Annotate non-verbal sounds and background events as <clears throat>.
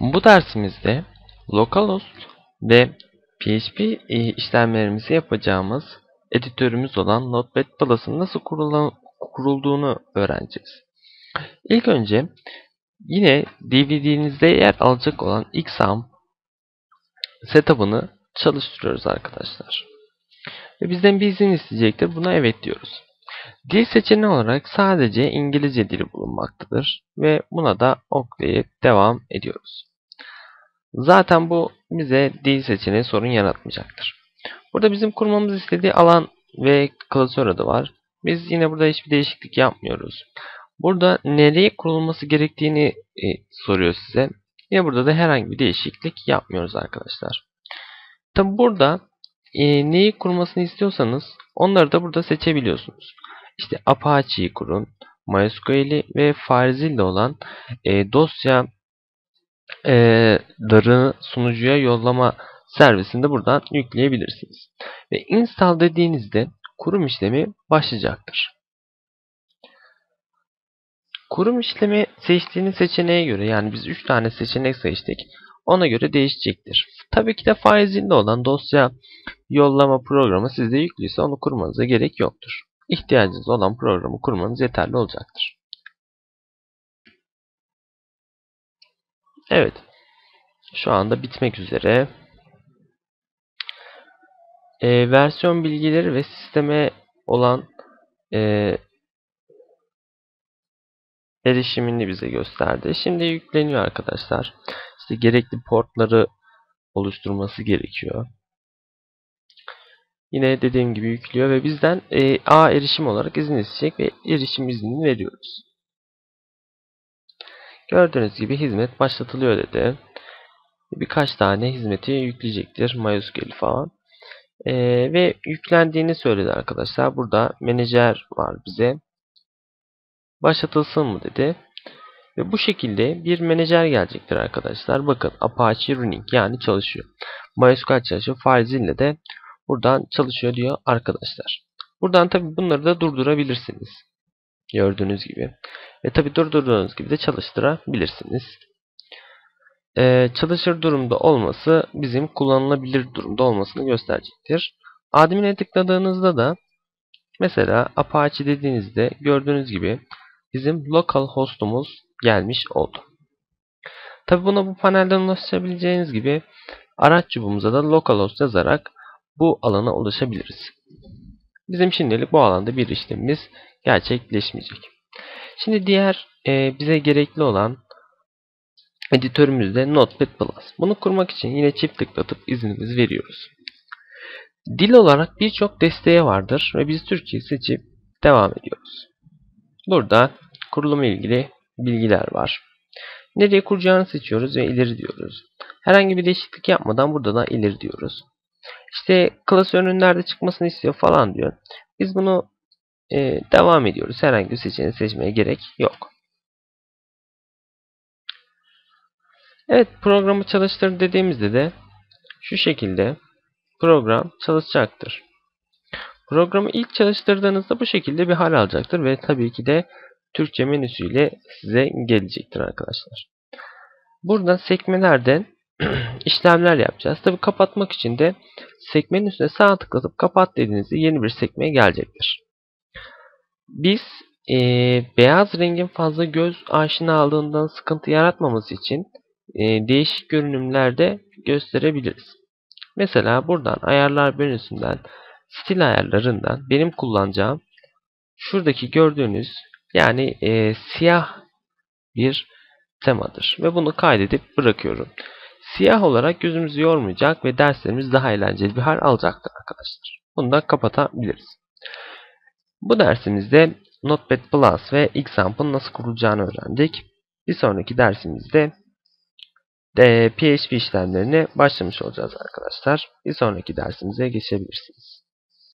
Bu dersimizde localhost ve PHP e, işlemlerimizi yapacağımız editörümüz olan Notepad Plus'ın nasıl kurulduğunu öğreneceğiz. İlk önce yine DVD'nizde yer alacak olan XAMPP setup'ını çalıştırıyoruz arkadaşlar. Ve bizden bir izin isteyecektir. Buna evet diyoruz. Dil seçeneği olarak sadece İngilizce dili bulunmaktadır ve buna da oklayıp devam ediyoruz. Zaten bu bize dil seçeneği sorun yaratmayacaktır. Burada bizim kurmamız istediği alan ve klasör adı var. Biz yine burada hiçbir değişiklik yapmıyoruz. Burada nereye kurulması gerektiğini e, soruyor size. Yine burada da herhangi bir değişiklik yapmıyoruz arkadaşlar. Tabi burada e, neyi kurmasını istiyorsanız onları da burada seçebiliyorsunuz. İşte Apache'yi kurun, MySQL'i ve FileZilla olan e, dosya e, darı sunucuya yollama servisinde buradan yükleyebilirsiniz. Ve install dediğinizde kurum işlemi başlayacaktır. Kurum işlemi seçtiğiniz seçeneğe göre yani biz 3 tane seçenek seçtik. Ona göre değişecektir. Tabii ki de faizinde olan dosya yollama programı sizde yüklüyse onu kurmanıza gerek yoktur. İhtiyacınız olan programı kurmanız yeterli olacaktır. Evet. Şu anda bitmek üzere. Ee, versiyon bilgileri ve sisteme olan e, erişimini bize gösterdi. Şimdi yükleniyor arkadaşlar. İşte gerekli portları oluşturması gerekiyor. Yine dediğim gibi yüklüyor ve bizden e, A erişim olarak izin isteyecek ve erişim iznini veriyoruz. Gördüğünüz gibi hizmet başlatılıyor dedi. Birkaç tane hizmeti yükleyecektir. MySQL falan. E, ve yüklendiğini söyledi arkadaşlar. Burada menajer var bize. Başlatılsın mı dedi. Ve bu şekilde bir menajer gelecektir arkadaşlar. Bakın Apache Running yani çalışıyor. MySQL çalışıyor. FileZilla de buradan çalışıyor diyor arkadaşlar. Buradan tabi bunları da durdurabilirsiniz. Gördüğünüz gibi. Ve tabi durdurduğunuz gibi de çalıştırabilirsiniz. Ee, çalışır durumda olması bizim kullanılabilir durumda olmasını gösterecektir. Admin'e tıkladığınızda da mesela Apache dediğinizde gördüğünüz gibi bizim local hostumuz gelmiş oldu. Tabi buna bu panelden ulaşabileceğiniz gibi araç çubuğumuza da localhost yazarak bu alana ulaşabiliriz. Bizim şimdilik bu alanda bir işlemimiz gerçekleşmeyecek. Şimdi diğer e, bize gerekli olan editörümüzde Notepad Plus. Bunu kurmak için yine çift tıklatıp iznimizi veriyoruz. Dil olarak birçok desteği vardır ve biz Türkçeyi seçip devam ediyoruz. Burada kurulumla ilgili bilgiler var. Nereye kuracağını seçiyoruz ve ileri diyoruz. Herhangi bir değişiklik yapmadan burada da ileri diyoruz. İşte klasörün nerede çıkmasını istiyor falan diyor. Biz bunu e, devam ediyoruz. Herhangi bir seçeneği seçmeye gerek yok. Evet programı çalıştır dediğimizde de şu şekilde program çalışacaktır. Programı ilk çalıştırdığınızda bu şekilde bir hal alacaktır ve tabii ki de Türkçe menüsüyle size gelecektir arkadaşlar. Buradan sekmelerden <clears throat> işlemler yapacağız. Tabi kapatmak için de sekmenin üstüne sağ tıklatıp kapat dediğinizde yeni bir sekmeye gelecektir. Biz e, beyaz rengin fazla göz aşinalığından sıkıntı yaratmaması için e, değişik görünümlerde gösterebiliriz. Mesela buradan ayarlar menüsünden stil ayarlarından benim kullanacağım şuradaki gördüğünüz yani e, siyah bir temadır. Ve bunu kaydedip bırakıyorum. Siyah olarak gözümüzü yormayacak ve derslerimiz daha eğlenceli bir hal alacaktır arkadaşlar. Bunu da kapatabiliriz. Bu dersimizde Notepad Plus ve Xamp'ın nasıl kurulacağını öğrendik. Bir sonraki dersimizde de PHP işlemlerine başlamış olacağız arkadaşlar. Bir sonraki dersimize geçebilirsiniz.